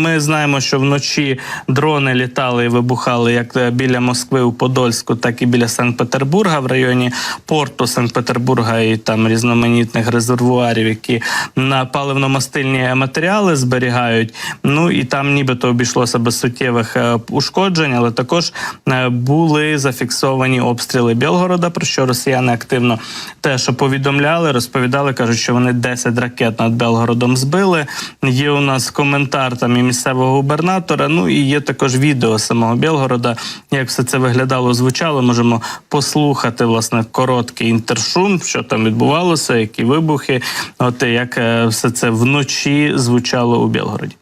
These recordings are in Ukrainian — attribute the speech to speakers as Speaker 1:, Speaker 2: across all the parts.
Speaker 1: Ми знаємо, що вночі дрони літали і вибухали як е, біля Москви у Подольську, так і біля Санкт-Петербурга в районі порту Санкт-Петербурга і там різноманітних резервуарів, які на паливно-мастильні матеріали зберігають. Ну і там нібито обійшлося без суттєвих е, ушкоджень, але також е, були зафіксовані обстріли Білгорода, про що росіяни активно теж повідомляли, розповідали, кажуть, що вони 10 ракет над Белгородом збили. Є у нас коментар там місцевого губернатора. Ну і є також відео самого Білгорода, як все це виглядало, звучало. Можемо послухати власне короткий інтершум, що там відбувалося, які вибухи, от як е, все це вночі звучало у Білгороді.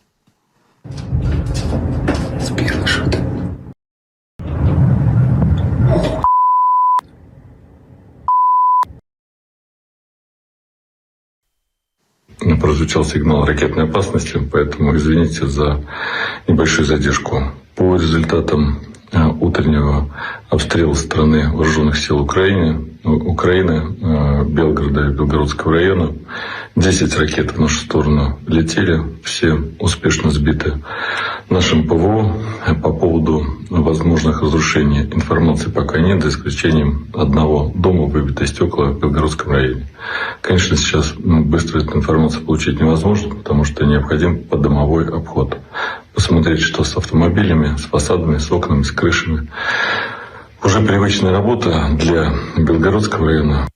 Speaker 2: Прозвучал сигнал ракетной опасности, поэтому извините за небольшую задержку. По результатам утреннего обстрела страны вооруженных сил Украины, э, Украины, э, Белгорода и Белгородского района, 10 ракет в нашу сторону летели, все успешно сбиты нашим ПВО. По поводу возможных разрушений информации пока нет, за исключением одного дома, выбито стекла в Белгородском районе. Конечно, сейчас ну, быстро эту информацию получить невозможно, потому что необходим подомовой обход. Посмотреть, что с автомобилями, с фасадами, с окнами, с крышами. Уже привычная работа для Белгородского района.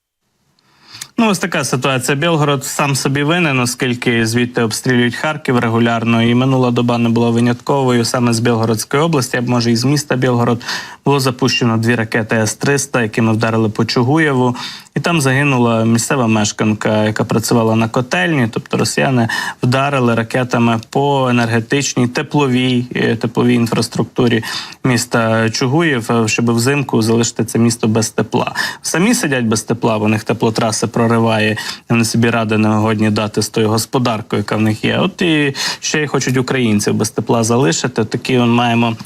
Speaker 1: Ну, ось така ситуація. Білгород сам собі винен, оскільки звідти обстрілюють Харків регулярно. І минула доба не була винятковою. Саме з Білгородської області, а може і з міста Білгород, було запущено дві ракети С-300, якими вдарили по Чугуєву. І там загинула місцева мешканка, яка працювала на котельні. Тобто росіяни вдарили ракетами по енергетичній тепловій е, тепловій інфраструктурі міста Чугуєв, е, щоб взимку залишити це місто без тепла. Самі сидять без тепла, у них теплотраси прориває. Вони собі ради не годні дати з тою господаркою, яка в них є. От і ще й хочуть українців без тепла залишити. Такі он маємо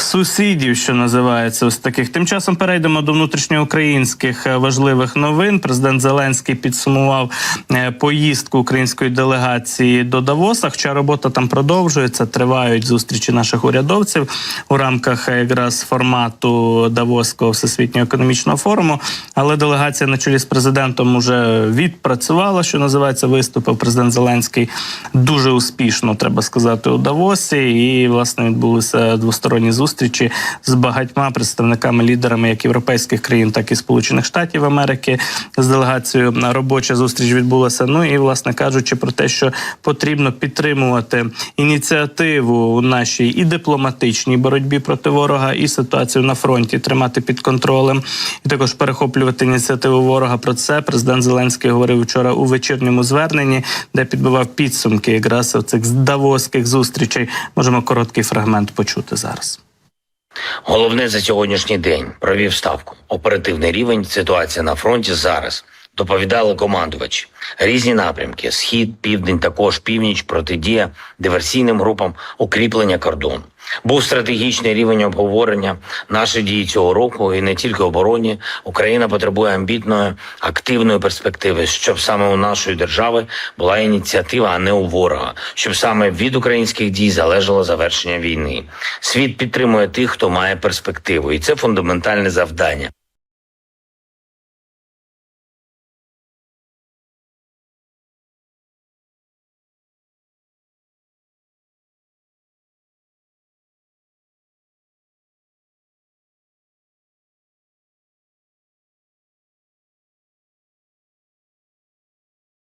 Speaker 1: сусідів, що називається ось таких. Тим часом перейдемо до внутрішньоукраїнських е, важливих новин. Президент Зеленський підсумував е, поїздку української делегації до Давоса. Хоча робота там продовжується, тривають зустрічі наших урядовців у рамках е, якраз формату Давоського всесвітнього економічного форуму. Але делегація на чолі з президентом уже відпрацювала, що називається, виступив президент Зеленський дуже успішно, треба сказати, у Давосі. І власне відбулися двосторонні зустрічі з багатьма представниками лідерами як європейських країн, так і Сполучених Штатів Америки. З делегацією робоча зустріч відбулася. Ну і власне кажучи про те, що потрібно підтримувати ініціативу у нашій і дипломатичній боротьбі проти ворога, і ситуацію на фронті тримати під контролем, і також перехоплювати ініціативу ворога. Про це президент Зеленський говорив вчора у вечірньому зверненні, де підбивав підсумки якраз цих давоських зустрічей. Можемо короткий фрагмент почути зараз.
Speaker 3: Головне за сьогоднішній день провів ставку. Оперативний рівень, ситуація на фронті зараз. Доповідали командувачі. Різні напрямки: схід, південь, також північ, протидія диверсійним групам, укріплення кордону. Був стратегічний рівень обговорення наші дії цього року, і не тільки обороні. Україна потребує амбітної, активної перспективи, щоб саме у нашої держави була ініціатива, а не у ворога, щоб саме від українських дій залежало завершення війни. Світ підтримує тих, хто має перспективу, і це фундаментальне завдання.